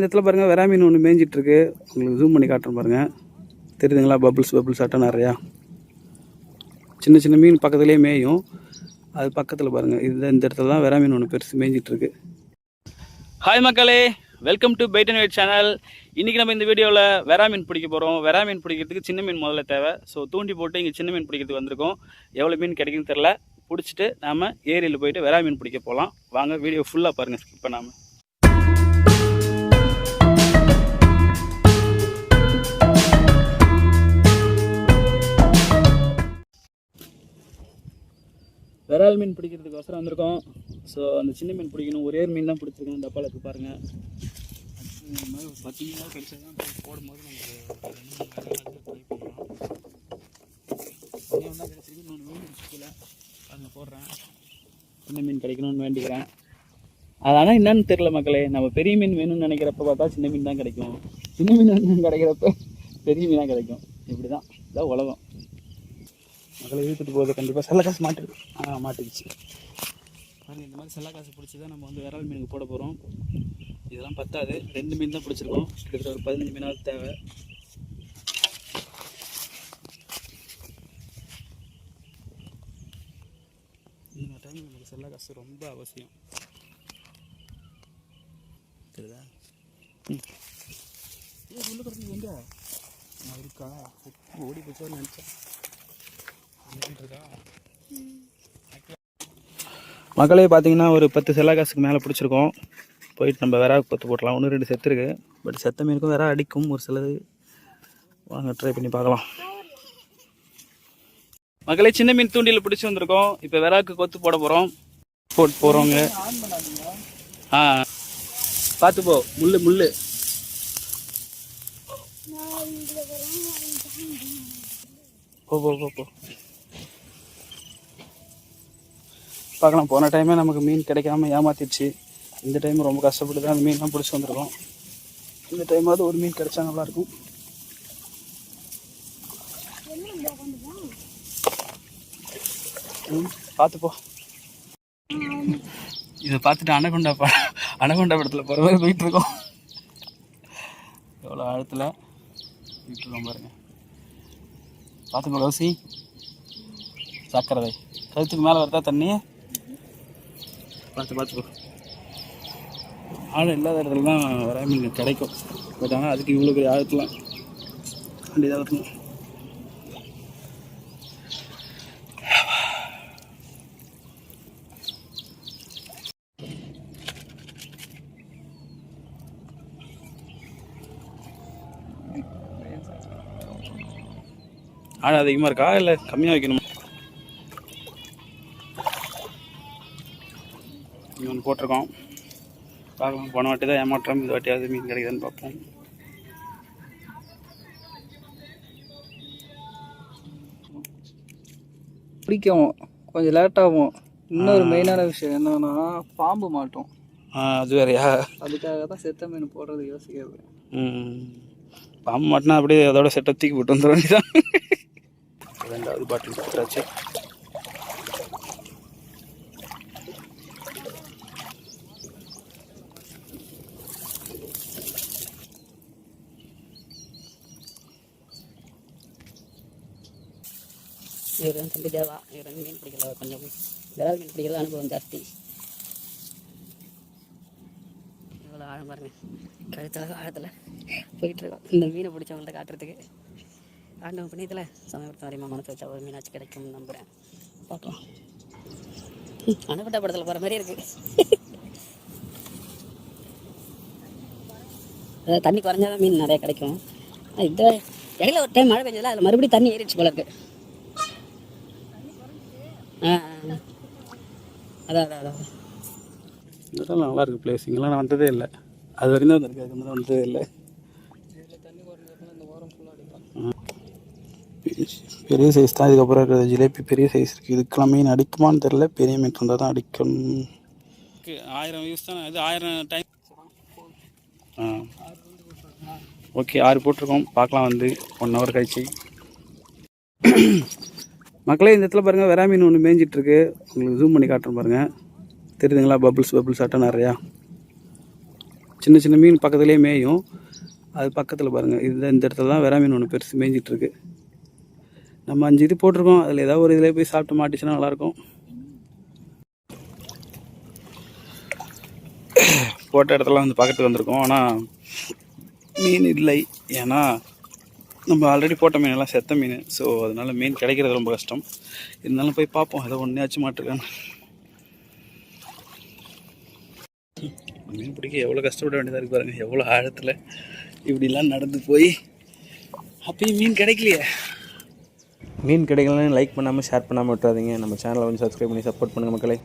இந்த இடத்துல பாருங்கள் வெறா மீன் ஒன்று மேய்ஞ்சிட்ருக்கு. உங்களுக்கு ஜூம் பண்ணி காட்டுறேன் பாருங்கள் தெரியுதுங்களா? பபுள்ஸ் பபுள்ஸ் ஆட்டம் நிறையா. சின்ன சின்ன மீன் பக்கத்துலேயே மேயும். அது பக்கத்தில் பாருங்கள் இது இந்த இடத்துல தான் வெறா மீன் ஒன்று பெருசு மேய்ஞ்சிட்ருக்கு. ஹாய் மக்களே. Welcome to bait and wait channel இன்றைக்கி நம்ம இந்த வீடியோவில் வெறா மீன் பிடிக்க போகிறோம் வெறா மீன் பிடிக்கிறதுக்கு சின்ன மீன் முதல்ல தேவை. ஸோ தூண்டி போட்டு இங்கே சின்ன மீன் பிடிக்கிறதுக்கு வந்திருக்கோம். எவ்வளோ மீன் கிடைக்குன்னு தெரில பிடிச்சிட்டு நாம் ஏரியில் போயிட்டு வெறா மீன் பிடிக்க போகலாம் வாங்க வீடியோ ஃபுல்லாக பாருங்கள் ஸ்கிப் பண்ணாமல் விரால் மீன் பிடிக்கிறதுக்கு அவசரம் வந்திருக்கோம். ஸோ அந்த சின்ன மீன் பிடிக்கணும். ஒரே ஒரு மீன் தான் பிடிச்சிருக்கேன் டப்பாவில் இருக்குது பாருங்கள் இந்த மாதிரி ஒரு பத்து மீனாக தான் போடும்போது நமக்கு மீன் அதில் போடுறேன். சின்ன மீன் கிடைக்கணும்னு வேண்டிக்கிறேன். அது ஆனால் என்னன்னு தெரில மக்களே. நம்ம பெரிய மீன் வேணும்னு நினைக்கிறப்ப பார்த்தா சின்ன மீன் தான் கிடைக்கும். சின்ன மீன் கிடைக்கிறப்ப பெரிய மீனாக கிடைக்கும். இப்படி தான் இதான் உலகம். மக்களை இழுத்துட்டு போகுது கண்டிப்பாக செல்ல காசு மாட்டு ஆ மாட்டுக்குச்சு. பாருங்க இந்த மாதிரி செல்ல காசு பிடிச்சி தான் நம்ம வந்து விரல் மீனுக்கு போட போகிறோம் இதெல்லாம் பத்தாது. ரெண்டு மீன் தான் பிடிச்சிருக்கோம். கிட்டத்தட்ட ஒரு பதினஞ்சு மீனாவது தேவை. இந்த டைம் நமக்கு செல்ல காசு ரொம்ப அவசியம். தெரியுதா? ம். ஏன் உள்ள கிடக்கு எங்க நான் இருக்கா? ஓடி போச்சோன்னு நினச்சேன். மக்களே பார்த்தீங்கன்னா ஒரு பத்து செல்லா காசுக்கு மேலே பிடிச்சிருக்கோம். போயிட்டு நம்ம வேற பத்து போட்டலாம். ஒன்று ரெண்டு செத்து இருக்குது பட் செத்த மீனுக்கும் வேற அடிக்கும். ஒரு சிலது வாங்க ட்ரை பண்ணி பார்க்கலாம். மக்களே சின்ன மீன் தூண்டியில் பிடிச்சி வந்திருக்கோம். இப்போ விராக்கு கொத்து போட போகிறோம் போட்டு போகிறோங்க ஆ. பார்த்து போ. முள்ளு முள்ளு. போ போ போ போ. பார்க்கலாம். போன டைமே நமக்கு மீன் கிடைக்காம ஏமாத்திடுச்சு. இந்த டைம் ரொம்ப கஷ்டப்பட்டு தான் அந்த மீன்லாம் பிடிச்சி வந்திருக்கோம். இந்த டைமாவது ஒரு மீன் கிடைச்சா நல்லாயிருக்கும் ம் இதை பார்த்துட்டு அனகொண்டா ப அனகொண்டா படத்தில் போகிற மாதிரி போயிட்டு இருக்கோம். எவ்வளோ ஆழத்தில் போயிட்டு இருக்கோம் பாருங்க. ரோசி சக்கரவை கழுத்துக்கு மேலே வருதா தண்ணி பார்த்து பார்த்து ஆழம் இல்லாத இடத்துல தான் வர மீன் கிடைக்கும். பட் ஆனால் அதுக்கு இவ்வளோ பெரிய ஆழத்துலாம் வேண்டியதாக வரணும் ஆழம் அதிகமாக இருக்கா? இல்லை கம்மியாக வைக்கணுமா? இங்கே ஒன்று போட்டிருக்கோம். பார்க்கலாம். போன வாட்டி தான் ஏமாற்றம் இந்த வாட்டியாவது மீன் கிடைக்குதுன்னு பார்ப்போம். பிடிக்கும். கொஞ்சம் லேட் ஆகும். இன்னொரு மெயினான விஷயம் என்னன்னா பாம்பு மாட்டோம். அது வேறையா? அதுக்காக தான் செத்த மீன் போடுறது யோசிக்கிறது. பாம்பு மாட்டினா அப்படியே அதோட செட்டை தூக்கி போட்டு வந்துட வேண்டியதான் ரெண்டாவது பாட்டில் கொடுத்தாச்சு. இவர் தான் தம்பி தேவா இவர் வந்து மீன் பிடிக்கல கொஞ்சம் விரால் மீன் பிடிக்கிறது அனுபவம் ஜாஸ்தி. இவ்வளோ ஆழம் பாருங்க. கழுத்தளவு ஆழத்தில் போயிட்டுருக்கோம் இந்த மீனை பிடிச்சவங்கள்ட்ட காட்டுறதுக்கு. ஆண்டவன் பண்ணியதில் சமயப்படுத்த வரையுமா மனசு வச்சா ஒரு மீனாச்சும் கிடைக்கும்னு நம்புகிறேன் பார்க்கலாம். அணுகுட்டா படத்தில் போகிற மாதிரி இருக்குது அதாவது தண்ணி குறைஞ்சாதான் மீன் நிறைய கிடைக்கும். ஆனா இடையில ஒரு டைம் மழை பெஞ்சதில் அதில் மறுபடியும் தண்ணி ஏறிடுச்சு போல இருக்குது அதான் அதான் அதான். இதெல்லாம் நல்லா இருக்கு பிளேஸ் இங்கெல்லாம் நான் வந்ததே இல்லை. அது வரையும் தான் வந்திருக்கு. அதுக்கு முன்னாடி வந்ததே இல்லை. பெரிய சைஸ் தான். இதுக்கப்புறம் இருக்கிறது ஜிலேபி பெரிய சைஸ் இருக்குது இதுக்கெல்லாம் மீன் அடிக்குமான்னு தெரில பெரிய மீன் இருந்தால் தான் அடிக்கும். ஆயிரம் வியூஸ் தான்? இது ஆயிரம் டைம் ஆ. ஓகே ஆறு போட்டிருக்கோம். பார்க்கலாம் வந்து. ஒன் ஹவர் கழிச்சு. மக்களே இந்த இடத்துல பாருங்கள் வெறா மீன் ஒன்று மேய்ஞ்சிட்ருக்கு. உங்களுக்கு ஜூம் பண்ணி காட்டுறேன் பாருங்கள் தெரியுதுங்களா? பப்புள்ஸ் பபிள்ஸ் ஆட்டம் நிறையா. சின்ன சின்ன மீன் பக்கத்துலேயே மேயும். அது பக்கத்தில் பாருங்கள் இது இந்த இடத்துல தான் வெறா மீன் ஒன்று பெருசு மேய்ஞ்சிட்ருக்கு. நம்ம அஞ்சு இது போட்டிருக்கோம். அதில் ஏதாவது ஒரு இதில் போய் சாப்பிட்டு மாட்டிச்சுன்னா நல்லாயிருக்கும். போட்ட இடத்துல வந்து பக்கத்துக்கு வந்திருக்கோம். ஆனால் மீன் இல்லை. ஏன்னா நம்ம ஆல்ரெடி போட்ட மீனெல்லாம் செத்த மீன். ஸோ அதனால் மீன் கிடைக்கிறது ரொம்ப கஷ்டம். இருந்தாலும் போய் பார்ப்போம். ஏதோ ஒன்றையாச்சும் மாட்டிருக்காங்க. மீன் பிடிக்க எவ்வளோ கஷ்டப்பட வேண்டியதாக இருக்கு பாருங்கள் எவ்வளோ ஆழத்தில் இப்படிலாம் நடந்து போய் அப்பயும் மீன் கிடைக்கலையே. மீன் கிடைக்கலன்னு லைக் பண்ணாமல் ஷேர் பண்ணாமல் விட்டுறாதீங்க. நம்ம சேனலை வந்து சப்ஸ்கிரைப் பண்ணி சப்போர்ட் பண்ணுங்கள் மக்களே.